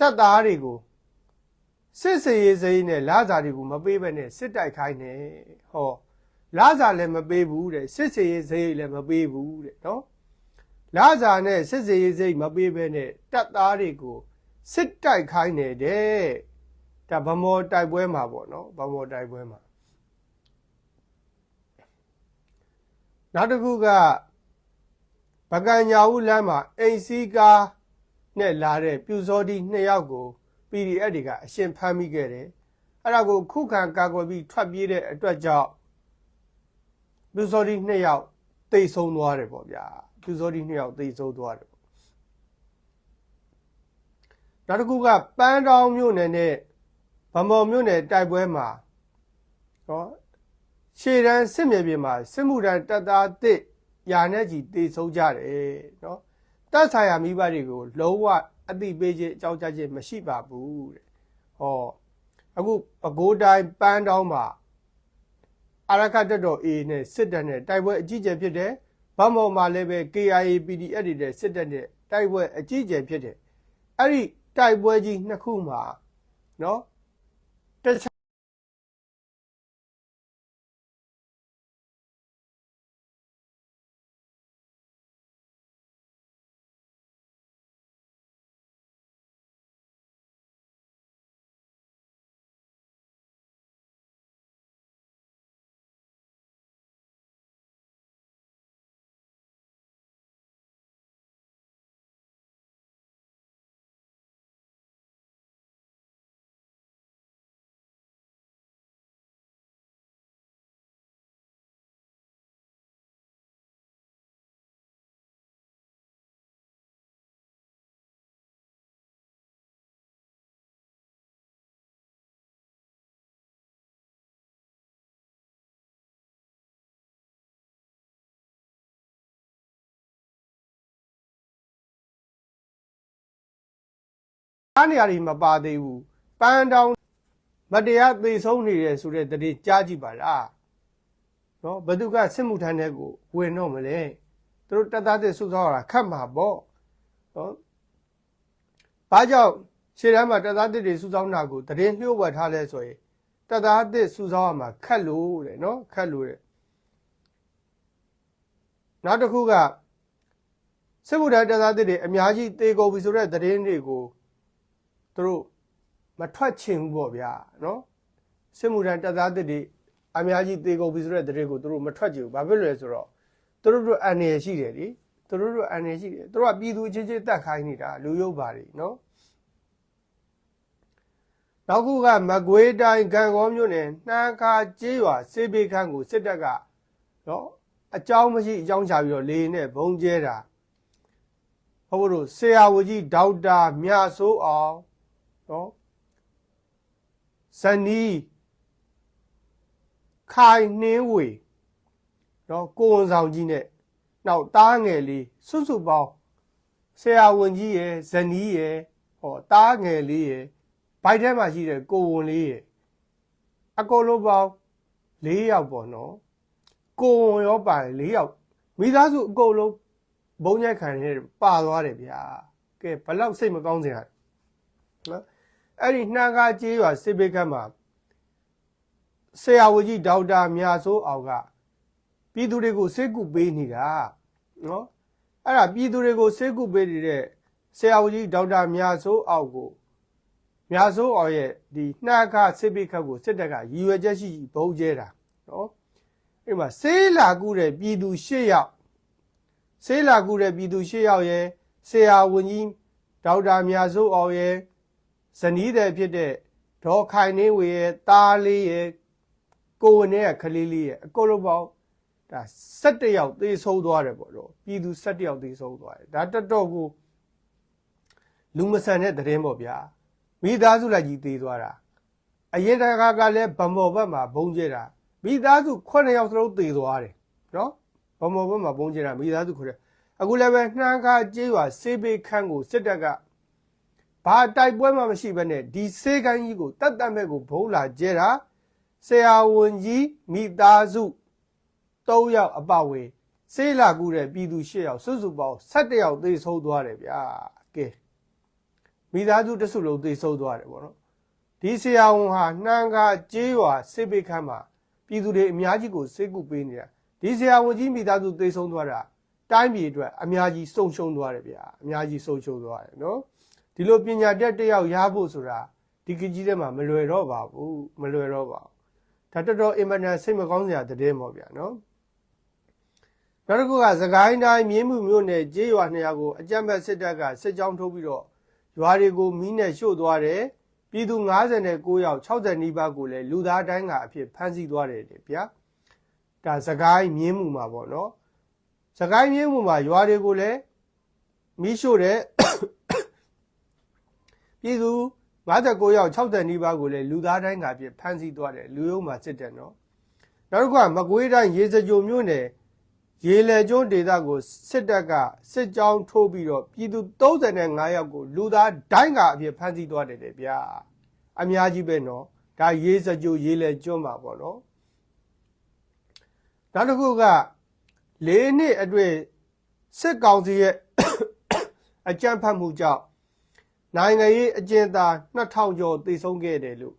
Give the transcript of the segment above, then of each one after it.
တပ်သားတွေကိုစစ်စရေးစိမ်းနဲ့လာစာတွေကိုမပေးဘဲနဲ့စစ်တိုက်ခိုင်းနေဟောလာစာလည်းမပေးဘူးတဲ့စစ်စရေးစိမ်းလည်းမပေးဘူးတဲ့နော်လာစာနဲ့စစ်စရေးစိမ်းမပေးဘဲနဲ့တပ်သားတွေကိုစစ်တိုက်ခိုင်းနေတဲ့ဒါဗမော်တိုက်ပွဲမှာပေါ့နော်ဗမော်တိုက်ပွဲမှာနောက်တစ်ခုကပကံညာဦးလမ်းမှာအိမ်စီးကား နဲ့လာတဲ့ပြူစောတိနှစ်ယောက်ကို PDF တွေကအရှင်ဖမ်းမိခဲ့တယ်အဲ့ဒါကိုခုခံကာကွယ်ပြီးထွက်ပြေးတဲ့အတွက်ကြောင့်ပြူစောတိနှစ်ယောက်တိတ်ဆုံးသွားတယ်ပေါ့ဗျာပြူစောတိနှစ်ယောက်တိတ်ဆုံးသွားတယ်ပေါ့နောက်တစ်ခုကပန်းတောင်မြို့နယ်နဲ့ဗမော်မြို့နယ်တိုက်ပွဲမှာဟောရှေ့တန်းစစ်မြေပြင်မှာစစ်မှုထမ်းတပ်သားတစ်ယာနဲ့ကြီးတေဆုံးကြတယ်နော် တပ်ဆိုင်ရာမိဘတွေကိုလုံးဝအတိပေးခြင်းအကြောင်းကြားခြင်းမရှိပါဘူးတဲ့ဟောအခုပဲခူးတိုင်းပန်းတောင်းမှာအာရခတက်တော် A နဲ့စစ်တပ်နဲ့တိုက်ပွဲအကြီးကျယ်ဖြစ်တယ်ဗမော်မှာလည်းပဲ KIA PDF တွေနဲ့စစ်တပ်နဲ့တိုက်ပွဲအကြီးကျယ်ဖြစ်တယ်အဲ့ဒီတိုက်ပွဲကြီးနှစ်ခုမှာနော် အားနေရာတွေမပါသေးဘူးပန်းတောင်မတရားသေဆုံးနေတယ်ဆိုတဲ့တတိကြားကြည့်ပါလားနော်ဘသူကစစ်မှုထမ်းတဲ့ကိုဝင်တော့မလဲသူတို့တပ်သားတဲ့စုဆောင်းရတာခတ်မှာပေါ့နော်ဘာကြောင့်ရှေ့တန်းမှာတပ်သားတဲ့တွေစုဆောင်းတာကိုတရင်လျှို့ဝှက်ထားလဲဆိုရင်တပ်သားတဲ့စုဆောင်းရမှာခတ်လို့တဲ့နော်ခတ်လို့တဲ့နောက်တစ်ခုကစစ်မှုထမ်းတပ်သားတဲ့တွေအများကြီးတေကုန်ပြီဆိုတဲ့တရင်တွေကို သူတို့မထွက်ချင်ဘူးပေါ့ဗျာနော်စစ်မှုထမ်းတပ်သားတစ်တွေအများကြီးတေကုန်ပြီဆိုတဲ့တရေကိုသူတို့မထွက်ချင်ဘူးဘာဖြစ်လို့လဲဆိုတော့သူတို့တို့အန်ရရှိတယ်လေသူတို့တို့အန်ရရှိတယ်သူတို့ကပြည်သူချင်းချင်းတက်ခိုင်းနေတာလူရုပ်ပါတွေနော်နောက်ခုကမကွေးတိုင်းကံကောမြို့နယ်နှမ်းခါကျေးရွာစေဘေခန်းကိုစစ်တပ်ကနော်အကြောင်းမရှိအကြောင်းချပြီးတော့လေနဲ့ဘုံကျဲတာဟုတ်ဘူးလို့ဆရာဝန်ကြီးဒေါက်တာမြဆိုးအောင် နော်ဇနီးခိုင်နှင်းဝေနော်ကိုဝန်ဆောင်ကြီးနဲ့နောက်တားငယ်လေးစွတ်စွတ်ပေါင်းဆရာဝန်ကြီးရယ်ဇနီးရယ်ဟောတားငယ်လေးရယ်ဘိုက်ထဲမှာရှိတဲ့ကိုဝန်လေးရယ်အကုန်လုံးပေါင်း၄ယောက်ပေါ့နော်ကိုဝန်ရောပါတယ်၄ယောက်မိသားစုအကုန်လုံးဘုံညက်ခံနေပါသွားတယ်ဗျာကဲဘလောက်စိတ်မကောင်းစရာနော် အဲ့ဒီနှာကားကျေးရွာစစ်ဘေးကမ်းမှာဆရာဝန်ကြီးဒေါက်တာမြဆိုးအောင်ကပြည်သူတွေကိုစိတ်ကူပေးနေတာနော်အဲ့ဒါပြည်သူတွေကိုစိတ်ကူပေးနေတဲ့ဆရာဝန်ကြီးဒေါက်တာမြဆိုးအောင်ကိုမြဆိုးအောင်ရဲ့ဒီနှာကားစစ်ဘေးကမ်းကိုစစ်တပ်ကရည်ရွယ်ချက်ရှိရှိဘုံကျဲတာနော်အဲ့မှာဆေးလာကူတဲ့ပြည်သူ၈ယောက်ဆေးလာကူတဲ့ပြည်သူ၈ယောက်ရဲ့ဆရာဝန်ကြီးဒေါက်တာမြဆိုးအောင်ရဲ့ ဇနီးတဲ့ဖြစ်တဲ့ဒေါ်ခိုင်နေဝေရဲ့သားလေးရဲ့ကိုဝင်ရဲ့ကလေးလေးရဲ့အကုန်လုံးပေါင်းဒါ17ယောက်သေဆုံးသွားတယ်ပေါ့တော့ပြည်သူ17ယောက်သေဆုံးသွားတယ်ဒါတော်တော်ကိုလူမဆန်တဲ့သတင်းပေါ့ဗျာမိသားစုလိုက်ကြီးသေသွားတာအရင်တခါကလည်းဗမော်ဘက်မှာဘုံကျဲတာမိသားစု9ယောက်သလုံးသေသွားတယ်နော်ဗမော်ဘက်မှာဘုံကျဲတာမိသားစု9အခုလည်းပဲနှမ်းခါကျေးရွာစေးဘေးခန်းကိုစစ်တပ်က ဘာတိုက်ပွဲမှမရှိဘဲနဲ့ဒီစေးကိုင်းကြီးကိုတတ်တတ်မဲ့ကိုဘုံလာကျဲတာဆရာဝန်ကြီးမိသားစု3ယောက်အပဝေစေးလာကူတဲ့ပြည်သူ8ယောက်စုစုပေါင်း17ယောက်သေဆုံးသွားတယ်ဗျာကဲမိမိသားစုတစ်စုလုံးသေဆုံးသွားတယ်ပေါ့နော်ဒီဆရာဝန်ဟာနှမ်းကားကြေးရွာစစ်ပိတ်ခန်းမှာပြည်သူတွေအများကြီးကိုစိတ်ကူပေးနေတာဒီဆရာဝန်ကြီးမိသားစုသေဆုံးသွားတာတိုင်းပြည်အတွက်အများကြီးဆုံးရှုံးသွားတယ်ဗျာအများကြီးဆုံးရှုံးသွားတယ်နော် ဒီလိုပညာတတ်တစ်ယောက်ရဖို့ဆိုတာဒီကကြီးထဲမှာမလွယ်တော့ပါဘူးမလွယ်တော့ပါဘူးဒါတော်တော်အင်မတန်စိတ်မကောင်းစရာသတင်းပေါ့ဗျာနော်နောက်တစ်ခုကသခိုင်းတိုင်းမြင်းမှုမြို့နယ်ကျေးရွာနှစ်ရွာကိုအကြမ်းဖက်စစ်တပ်ကစစ်ကြောင်းထိုးပြီးတော့ရွာတွေကိုမီးနဲ့ရှို့သွားတယ်ပြည်သူ59ယောက်60နီးပါးကိုလည်းလူသားတိုင်းကအဖြစ်ဖမ်းဆီးသွားတယ်လေဗျာဒါသခိုင်းမြင်းမှုမှာပေါ့နော်သခိုင်းမြင်းမှုမှာရွာတွေကိုလည်းမီးရှို့တယ် ပြည်သူ59ယောက်60နီးပါးကိုလည်းလူသားတိုင်းကအဖြစ်ဖမ်းဆီးသွားတယ်လူရုံးမှာစစ်တယ်နော်နောက်တစ်ခုကမကွေးတိုင်းရေစကြိုမြို့နယ်ရေလေကျွန်းဒေသကိုစစ်တပ်ကစစ်ကြောင်းထိုးပြီးတော့ပြည်သူ35ယောက်ကိုလူသားဒိုင်းကအဖြစ်ဖမ်းဆီးသွားတယ်လေဗျာအများကြီးပဲနော်ဒါရေစကြိုရေလေကျွန်းမှာပေါ့နော်နောက်တစ်ခုက၄နှစ်အတွင်းစစ်ကောင်စီရဲ့အကြမ်းဖက်မှုကြောင့် နိုင်ငံရေးအကျဉ်းသား2000ကျော်သေဆုံးခဲ့တယ်လို့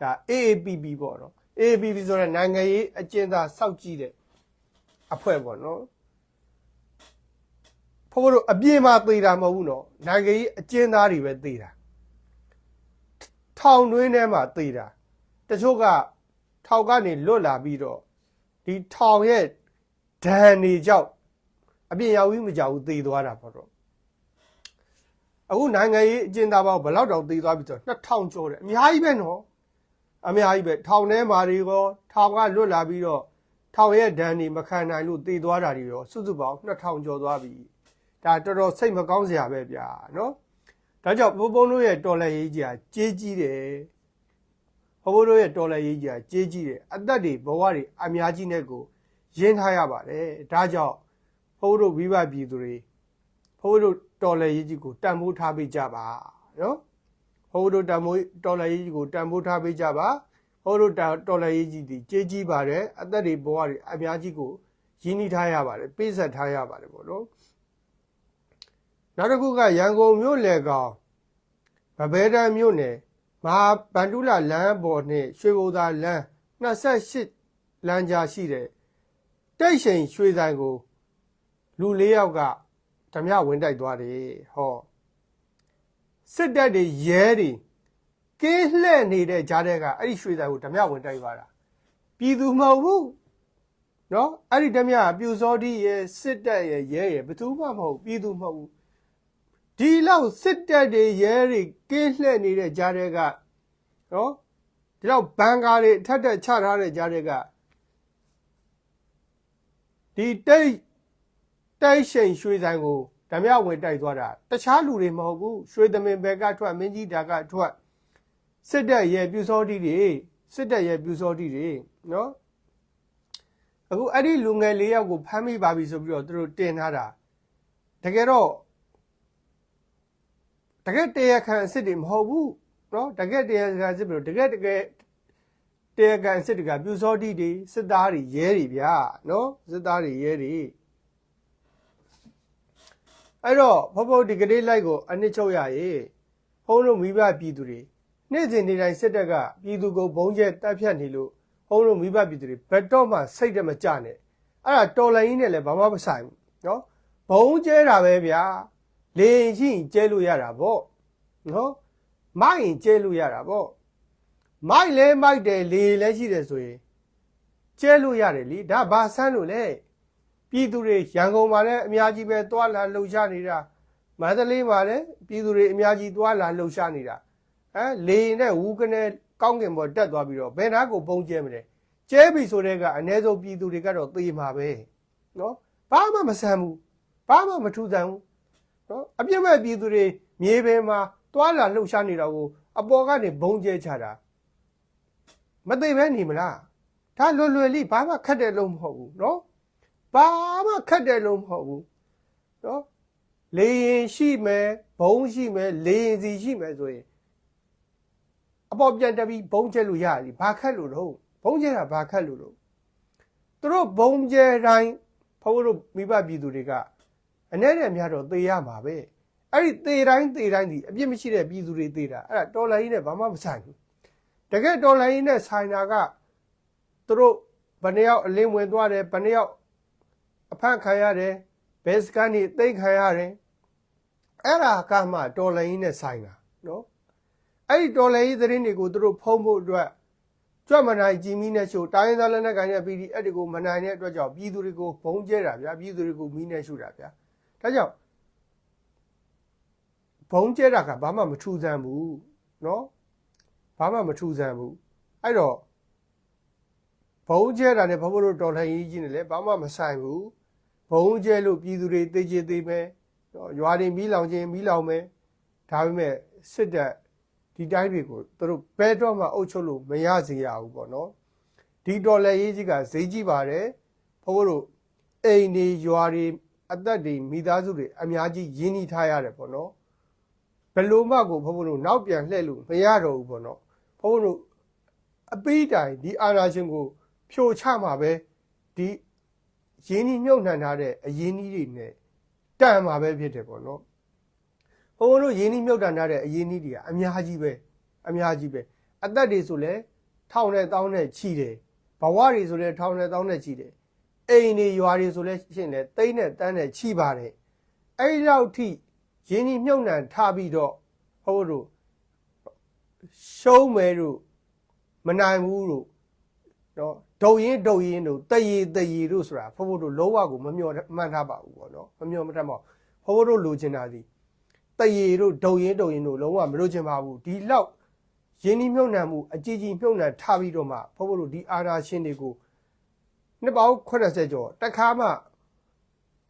ဒါ AAPP ပေါ့နော် AAPP ဆိုတဲ့နိုင်ငံရေးအကျဉ်းသားစောက်ကြည့်တဲ့အဖွဲ့ပေါ့နော်ဖိုးဖိုးတို့အပြင်းမှာသေးတာမဟုတ်ဘူးနော်နိုင်ငံကြီးအကျဉ်းသားတွေပဲသေးတာထောင်တွင်းထဲမှာသေးတာတချို့ကထောင်ကနေလွတ်လာပြီးတော့ဒီထောင်ရဲ့ဒဏ်နေကြောက်အပြင်းရောက်ပြီးမကြောက်ဘူးသေသွားတာပေါ့တော့ အခုနိုင်ငံရေးအကျဉ်းသားပေါင်းဘယ်လောက်တောင်သိသွားပြီဆိုတော့2000ကျော်တယ်အများကြီးပဲနော်အများကြီးပဲထောင်ထဲမှာတွေရောထောင်ကလွတ်လာပြီးတော့ထောင်ရဲ့ဒဏ်တွေမခံနိုင်လို့သိသွားတာတွေရောစုစုပေါင်း2000ကျော်သွားပြီဒါတော်တော်စိတ်မကောင်းစရာပဲဗျာနော်ဒါကြောင့်ဘုံဘုံတို့ရဲ့တော်လှန်ရေးကြီးကကြေးကြီးတယ်ဘုံဘုံတို့ရဲ့တော်လှန်ရေးကြီးကကြေးကြီးတယ်အသက်တွေဘဝတွေအများကြီးနဲ့ကိုရင်းထားရပါတယ်ဒါကြောင့်ဘုံတို့ဝိဘပြည်သူတွေဘုံတို့ တော်လက်ရေးကြီးကိုတန်ဖိုးထားပေးကြပါနော်ဘုံတို့တန်ဖိုးတော်လက်ရေးကြီးကိုတန်ဖိုးထားပေးကြပါဟိုတို့တော်လည်းရေးကြီးဒီကြေးကြီးပါတယ်အသက်တွေဘဝတွေအများကြီးကိုရင်းနှီးထားရပါတယ်ပေးဆက်ထားရပါတယ်ပေါ့နော်နောက်တစ်ခုကရန်ကုန်မြို့လေကောင်ဗဘဲတန်းမြို့နယ်မဟာဗန္ဓုလလမ်းပေါ်နှင့်ရွှေဘုံသာလမ်း28လမ်းကြားရှိတဲ့တိတ်ရှိန်ရွှေဆိုင်ကိုလူ၄ယောက်က ဓမြဝင်တိုက်သွားတယ်ဟောစစ်တပ်တွေရဲတွေကင်းလှဲ့နေတဲ့ကြားတဲ့ကအဲ့ဒီရွှေဆိုင်ကိုဓမြဝင်တိုက်သွားတာပြည်သူမဟုတ်ဘူးနော်အဲ့ဒီဓမြကပြူစောတိရဲ့စစ်တပ်ရဲ့ရဲရဲ့ဘယ်သူမှမဟုတ်ပြည်သူမဟုတ်ဘူးဒီလောက်စစ်တပ်တွေရဲတွေကင်းလှဲ့နေတဲ့ကြားတဲ့ကနော်ဒီလောက်ဘန်ကာတွေအထက်တက်ချထားတဲ့ကြားတဲ့ကဒီတိတ် တိုက်ရှိန်ရွှေဆိုင်ကိုဓမြဝင်တိုက်သွားတာတခြားလူတွေမဟုတ်ဘူးရွှေသမင်ဘက်ကထွက်မင်းကြီးဒါကထွက်စစ်တပ်ရဲ့ပြူစောတိတွေစစ်တပ်ရဲ့ပြူစောတိတွေနော်အခုအဲ့ဒီလူငယ်လေးယောက်ကိုဖမ်းမိပါပြီဆိုပြီးတော့သူတို့တင်ထားတာတကယ်တော့တကယ်တရားခံအစ်စ်တွေမဟုတ်ဘူးနော်တကယ်တရားခံအစ်စ်ပြီးတော့တကယ်တကယ်တရားခံအစ်စ်တွေကပြူစောတိတွေစစ်သားတွေရဲတွေဗျာနော်စစ်သားတွေရဲတွေ အဲ့တော့ဘဘဒီကလေးလိုက်ကိုအနစ်ချုပ်ရရေဖုံးလို့မိဘပြည်သူတွေနေ့စဉ်နေ့တိုင်းစစ်တပ်ကပြည်သူကိုဘုံကျဲတပ်ဖြတ်နေလို့ဟိုးလို့မိဘပြည်သူတွေဘက်တော့မှစိတ်တမကြနဲ့အဲ့ဒါတော်လိုင်းကြီးနဲ့လည်းဘာမှမဆိုင်ဘူးနော်ဘုံကျဲတာပဲဗျာလေရင်ရှိရင်ကျဲလို့ရတာပေါ့နော်မိုက်ရင်ကျဲလို့ရတာပေါ့မိုက်လဲမိုက်တယ်လေလဲရှိတယ်ဆိုရင်ကျဲလို့ရတယ်လीဒါဘာဆန်းလို့လဲ ပြည်သူတွေရန်ကုန်မှာလည်းအများကြီးပဲတွာလာလှုပ်ရှားနေတာမန္တလေးမှာလည်းပြည်သူတွေအများကြီးတွာလာလှုပ်ရှားနေတာဟမ်လေရင်နဲ့ဝူကနေကောင်းကင်ပေါ်တက်သွားပြီးတော့ဘယ်နာကိုပုံကျဲမလဲကျဲပြီဆိုတဲ့ကအ ਨੇ ဆုံးပြည်သူတွေကတော့သေမှာပဲနော်ဘာမှမဆန်ဘူးဘာမှမထူးဆန်းဘူးနော်အပြစ်မဲ့ပြည်သူတွေမြေပင်မှာတွာလာလှုပ်ရှားနေတာကိုအပေါ်ကနေဘုံကျဲချတာမသိပဲနေမလားဒါလွယ်လွယ်လေးဘာမှခက်တယ်လို့မဟုတ်ဘူးနော် ဘာမှခက်တယ်လို့မဟုတ်ဘူးနော်လေရင်ရှိမယ်ဘုံရှိမယ်လေရင်စီရှိမယ်ဆိုရင်အပေါ်ပြန်တက်ပြီးဘုံကျဲလို့ရတယ်ဘာခက်လို့တော့ဘုံကျဲတာဘာခက်လို့တော့သူတို့ဘုံကျဲတိုင်းဖုန်းတို့မိဘပြည်သူတွေကအ내နဲ့များတော့သေရမှာပဲအဲ့ဒီသေတိုင်းသေတိုင်းဒီအပြစ်မရှိတဲ့ပြည်သူတွေသေတာအဲ့ဒါတော်လိုင်းနဲ့ဘာမှမဆိုင်ဘူးတကယ်တော်လိုင်းနဲ့ဆိုင်တာကသူတို့ဘယ်နှယောက်အလင်းဝင်သွားတယ်ဘယ်နှယောက် အဖတ်ခံရတယ်ဘယ်စကန်နေသိမ့်ခံရတယ်အဲ့ဒါကမှတော်လိုင်းနဲ့ဆိုင်တာနော်အဲ့ဒီတော်လိုင်းသတင်းတွေကိုသူတို့ဖုံးဖို့အတွက်ကြွမနိုင်ကြည်မီနဲ့ရှို့တိုင်းရင်းသားလက်နက်ကိုင်တဲ့ PDF တွေကိုမနိုင်တဲ့အတွက်ကြောင့်ပြည်သူတွေကိုဘုံကျဲတာဗျာပြည်သူတွေကိုမီးနဲ့ရှို့တာဗျာဒါကြောင့် ဘုံကျဲတာကဘာမှမထူးဆန်းဘူးเนาะဘာမှမထူးဆန်းဘူးအဲ့တော့ ဘုံကျဲတာနဲ့ဘာဖြစ်လို့တော်လှန်ရေးကြီးနေလဲဘာမှမဆိုင်ဘူးဘုံကျဲလို့ပြည်သူတွေသိကျသိမဲ့ရွာတွေမီးလောင်ခြင်းမီးလောင်မဲ့ဒါပေမဲ့စစ်တပ်ဒီတိုင်းတွေကိုသူတို့ဘဲတော့မှအုပ်ချုပ်လို့မရစေရဘူးပေါ့နော်ဒီတော်လှန်ရေးကြီးကဈေးကြီးပါတယ်ဘာဖြစ်လို့အိမ်တွေရွာတွေအသက်တွေမိသားစုတွေအများကြီးရင်းနှီးထားရတယ်ပေါ့နော်ဘလို့မှကိုဘဘလို့နောက်ပြန်လှည့်လို့မရတော့ဘူးပေါ့နော်ဘဘလို့အပိတိုင်ဒီအာနာရှင်ကို ဖြိုချမှာပဲဒီရင်းနှီးမြုပ်နှံထားတဲ့အရင်းနှီးတွေနဲ့တန်မှာပဲဖြစ်တယ်ပေါ့နော်ဘုန်းဘုန်းတို့ရင်းနှီးမြုပ်နှံထားတဲ့အရင်းနှီးတွေကအများကြီးပဲအများကြီးပဲအသက်တွေဆိုလဲထောင်နဲ့တောင်းနဲ့ချီတယ်ဘဝတွေဆိုလဲထောင်နဲ့တောင်းနဲ့ချီတယ်အိမ်တွေရွာတွေဆိုလဲရှင်းလဲတိမ့်နဲ့တန်းနဲ့ချီပါတယ်အဲ့ဒီလောက်ထိရင်းနှီးမြုပ်နှံထားပြီးတော့ဟိုတို့ရှုံးမယ်တို့မနိုင်ဘူးတို့နော် ဒုံရင်ဒုံရင်တို့တရေတရေတို့ဆိုတာဖဖို့တို့လုံးဝကိုမမျှော်မှန်းထားပါဘူးပေါ့နော်မမျှော်မတတ်ပါဘူးဖဖို့တို့လိုချင်တာဒီတရေတို့ဒုံရင်ဒုံရင်တို့လုံးဝမလိုချင်ပါဘူးဒီလောက်ရင်းနှီးမြုပ်နှံမှုအကြီးကြီးမြုပ်နှံထားပြီးတော့မှဖဖို့တို့ဒီအာနာရှင်တွေကိုနှစ်ပေါင်း80ကျော်တခါမှ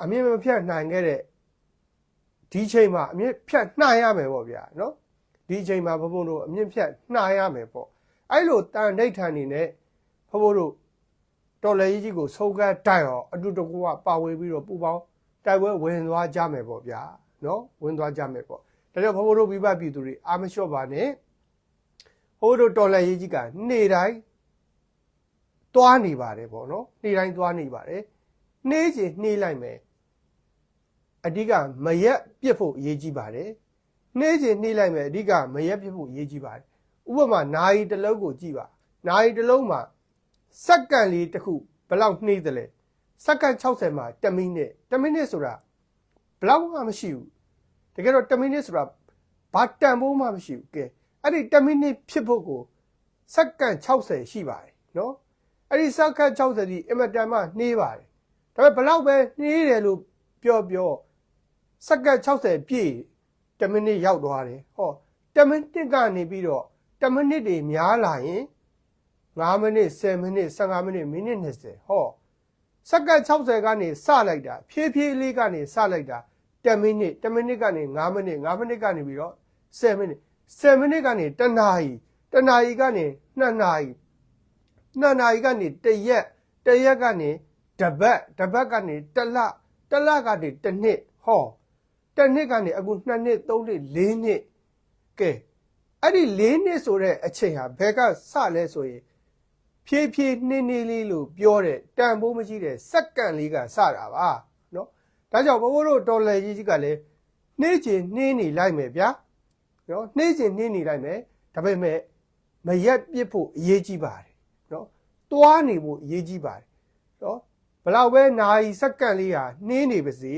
အမြင်မဖြတ်နိုင်ခဲ့တဲ့ဒီချိန်မှာအမြင့်ဖြတ်နှားရမယ်ပေါ့ဗျာနော်ဒီချိန်မှာဘုံဘုံတို့အမြင့်ဖြတ်နှားရမယ်ပေါ့အဲ့လိုတန်ဒိဋ္ဌာန်နေနဲ့ ဘုံဘုံတို့တော်လည်းကြီးကိုဆုံးကတ်တိုက်အောင်အတူတကူကပါဝေပြီးတော့ပူပေါင်းတိုက်ပွဲဝင်သွားကြမယ်ပေါ့ဗျာနော်ဝင်သွားကြမယ်ပေါ့ဒါကြောင့်ဘုံဘုံတို့ပြပပြည်သူတွေအာမလျှော့ပါနဲ့ဟိုတို့တော်လည်းကြီးကနေ့တိုင်းတွားနေပါတယ်ပေါ့နော်နေ့တိုင်းတွားနေပါတယ်နှေးချင်နှေးလိုက်မယ်အဓိကမရက်ပြစ်ဖို့အရေးကြီးပါတယ်။နှိမ့်ချင်နှိမ့်လိုက်မယ်အဓိကမရက်ပြစ်ဖို့အရေးကြီးပါတယ်။ဥပမာနာယီတစ်လုံးကိုကြည့်ပါ။နာယီတစ်လုံးမှာ စက္ကန့်လေးတစ်ခုဘယ်လောက်နှိမ့်တယ်လဲ။စက္ကန့်60မှာ10မိနစ်10မိနစ်ဆိုတာဘယ်လောက်မှမရှိဘူး။တကယ်တော့10မိနစ်ဆိုတာဘာတန်ဖိုးမှမရှိဘူး။ကဲအဲ့ဒီ10မိနစ်ဖြစ်ဖို့ကိုစက္ကန့်60ရှိပါတယ်နော်။အဲ့ဒီစက္ကန့်60ဒီအင်မတန်မှနှေးပါတယ်။ဒါပေမဲ့ဘယ်လောက်ပဲနှေးတယ်လို့ပြောပြောစက္ကန့်60ပြည့်10မိနစ်ရောက်သွားတယ်ဟော10မိနစ်ကနေပြီးတော့10မိနစ်တွေများလာရင် 9မိနစ်10မိနစ်15မိနစ်မိနစ်20ဟောစက္ကန့်60ကနေစလိုက်တာဖြည်းဖြည်းလေးကနေစလိုက်တာ10မိနစ်10မိနစ်ကနေ9မိနစ်9မိနစ်ကနေပြီးတော့10မိနစ်10မိနစ်ကနေတနာရီတနာရီကနေ2နာရီ2နာရီကနေတရက်တရက်ကနေတပတ်တပတ်ကနေတလတလကနေတနှစ်ဟောတစ်နှစ်ကနေအခု2နှစ်3နှစ်4နှစ်ကဲအဲ့ဒီ4နှစ်ဆိုတဲ့အချိန်ဟာဘယ်ကစလဲဆိုရင် ဖြည်းဖြည်းနှင်းနှင်းလေးလို့ပြောတဲ့တန်ဖိုးမရှိတဲ့စက္ကန့်လေးကစတာပါနော်ဒါကြောင့်ဘဘတို့တော်လည်ကြီးကြီးကလည်းနှင်းကျင်နှင်းနေလိုက်မယ်ဗျာနော်နှင်းကျင်နှင်းနေလိုက်မယ်ဒါပေမဲ့မရက်ပြစ်ဖို့အရေးကြီးပါတယ်နော်သွားနေဖို့အရေးကြီးပါတယ်နော်ဘလောက်ပဲနာရီစက္ကန့်လေးဟာနှင်းနေပါစေ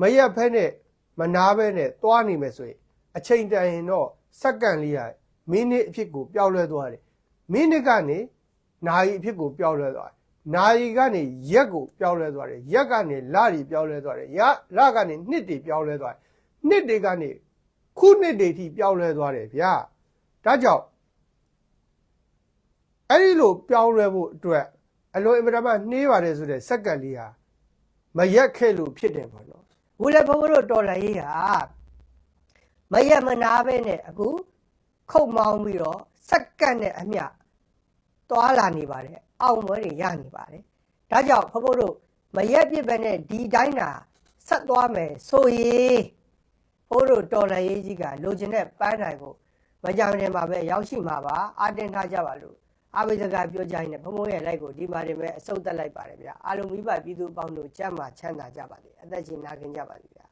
မရက်ဖဲနဲ့မနာပဲနဲ့သွားနေမယ်ဆိုရင်အချိန်တန်ရင်တော့စက္ကန့်လေးဟာမိနစ်အဖြစ်ကိုပြောင်းလဲသွားတယ်မိနစ်ကနေ နာရီအဖြစ်ကိုပျောက်လွဲသွားတယ်နာရီကနေရက်ကိုပျောက်လွဲသွားတယ်ရက်ကနေလတွေပျောက်လွဲသွားတယ်ရလကနေနှစ်တွေပျောက်လွဲသွားတယ်နှစ်တွေကနေခုနှစ်တွေထိပျောက်လွဲသွားတယ်ဗျာဒါကြောင့်အဲ့ဒီလိုပျောက်လွဲဖို့အတွက်အလွန်အင်မတန်မှနှေးပါတယ်ဆိုတဲ့စက္ကန့်လေးဟာမရက်ခဲ့လို့ဖြစ်တယ်ပေါ့နော်ဘူးလည်းဘုန်းဘုန်းတို့တော်လာရေးဟာမရက်မနာပဲနဲ့အခုခုတ်မောင်းပြီးတော့စက္ကန့်နဲ့အမျှ သွားလာနေပါတယ်အောင်ပွဲတွေရနေပါတယ်ဒါကြောင့်ဘုန်းဘုန်းတို့မရက်ပြစ်ပဲနဲ့ဒီတိုင်းတာဆက်သွားမယ်ဆိုရင်ဘုန်းတို့တော်လာရေးကြီးကလိုချင်တဲ့ပန်းတိုင်ကိုမကြောင်နေမှာပဲရောက်ရှိမှာပါအာတင်ထားကြပါလို့အဘိဓကပြောကြရင်လည်းဘုံဘုံရဲ့လိုက်ကိုဒီမှာတင်မဲ့အစုပ်တက်လိုက်ပါတယ်ဗျာအားလုံးမိဘပြည်သူအပေါင်းတို့ကြမ်းမှချမ်းသာကြပါစေအသက်ရှင်နာခင်ကြပါစေဗျာ